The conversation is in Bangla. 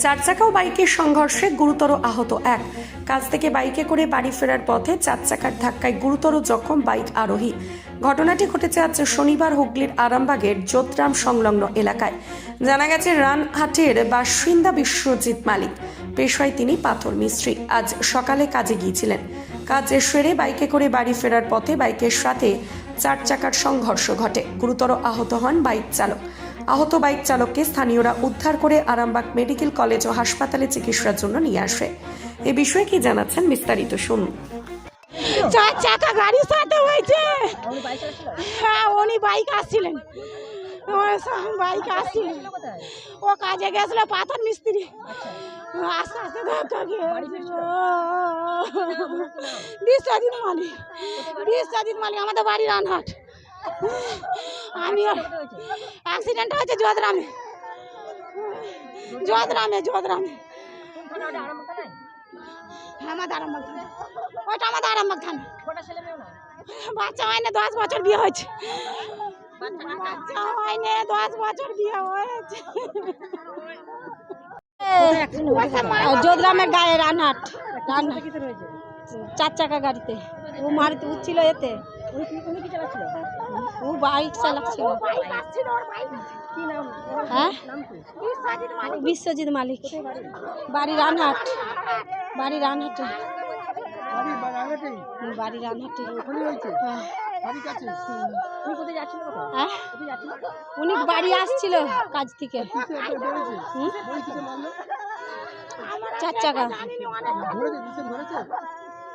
চার চাকা ও বাইকের সংঘর্ষে গুরুতর আহত এক। কাজ থেকে বাইকে করে বাড়ি ফেরার পথে চার চাকার ধাক্কায় গুরুতর জখম বাইক আরোহী। ঘটনাটি ঘটেছে আজ শনিবার হুগলির আরামবাগের যোতরাম সংলগ্ন এলাকায়। জানা গেছে, রানহাটের বাসিন্দা বিশ্বজিৎ মালিক। পেশায় তিনি পাথর মিস্ত্রি। আজ সকালে কাজে গিয়েছিলেন। কাজে সেরে বাইকে করে বাড়ি ফেরার পথে বাইকের সাথে চার চাকার সংঘর্ষ ঘটে। গুরুতর আহত হন বাইক চালক। আহত বাইক চালককে স্থানীয়রা উদ্ধার করে আরামবাগ মেডিকেল কলেজ ও হাসপাতালে চিকিৎসার জন্য নিয়ে আসে এ বিষয়ে কি জানাচ্ছেন বিস্তারিত শুনুন চার চাকা গাড়ির সাথে হয়েছে হ্যাঁ উনি বাইক আসছিলেন বাইক আসছিলেন ও কাজে গেছিল পাথর মিস্ত্রি আস্তে আস্তে ধাক্কা বিশ্বজিৎ মালিক বিশ্বজিৎ মালিক আমাদের বাড়ি রানহাট আমি অ্যাক্সিডেন্ট হয়েছে যোধরামে যোধরামে যোধরামে হ্যাঁ আমাদের আরামবাগ থানা। ওইটা আমাদের আরামবাগ থানা। বাচ্চা হয় না দশ বছর বিয়ে হয়েছে। বাচ্চা হয় না দশ বছর বিয়ে হয়েছে। যোধরামের গায়ে রানহাট রানহাট। চার চাকা গাড়িতে। ও মারতে উঠছিল এতে। ও বাইক চালাচ্ছিল। হ্যাঁ? বিশ্বজিৎ মালিক। বাড়ি? রানহাট। বাড়ি রানহাটে। বাড়ি রানহাটে? হ্যাঁ। হ্যাঁ? উনি বাড়ি আসছিল কাজ থেকে। চার চাকা।